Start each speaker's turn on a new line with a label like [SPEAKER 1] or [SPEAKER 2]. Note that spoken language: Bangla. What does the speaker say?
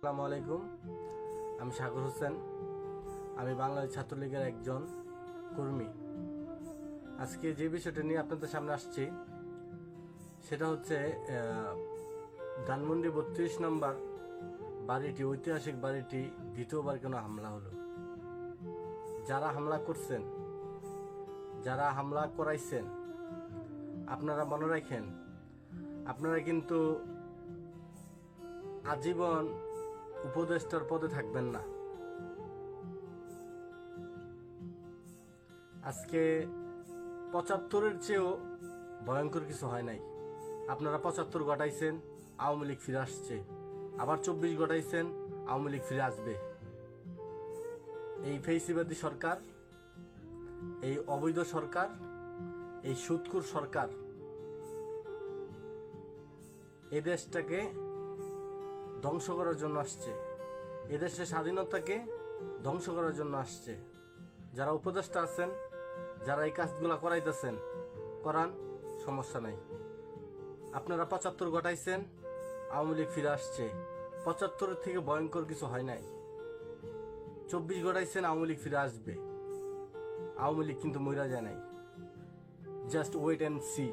[SPEAKER 1] আসসালামু আলাইকুম। আমি সাগর হোসেন। আমি বাংলাদেশ ছাত্রলীগের একজন কর্মী। আজকে যে বিষয়টা নিয়ে আপনাদের সামনে আসছি, সেটা হচ্ছে ধানমন্ডি বত্রিশ নম্বর বাড়িটি, ঐতিহাসিক বাড়িটি, দ্বিতীয়বার কেন হামলা হলো? যারা হামলা করছেন, যারা হামলা করাইছেন, আপনারা মনে রাখেন, আপনারা কিন্তু আজীবন উপদেষ্টার পদে থাকবেন না। আজকে পঁচাত্তরের চেয়েও ভয়ঙ্কর কিছু হয় নাই। আপনারা পঁচাত্তর ঘটাইছেন, আওয়ামী লীগ ফিরে আসছে। আবার চব্বিশ ঘটাইছেন, আওয়ামী লীগ ফিরে আসবে। এই ফেসিবাদী সরকার, এই অবৈধ সরকার, এই সুৎকুর সরকার এই দেশটাকে ধ্বংস করার জন্য আসছে। এদেশের স্বাধীনতাকে ধ্বংস করার জন্য আসছে। যারা উপদেষ্টা আছেন, যারা এই কাজগুলো করাইতেছেন করান সমস্যা নাই। আপনারা পঁচাত্তর ঘটাইছেন, আওয়ামী লীগ ফিরে আসছে। পঁচাত্তরের থেকে ভয়ঙ্কর কিছু হয় নাই। চব্বিশ ঘটাইছেন, আওয়ামী লীগ ফিরে আসবে। আওয়ামী লীগ কিন্তু মইরা যায় নাই। Just wait and C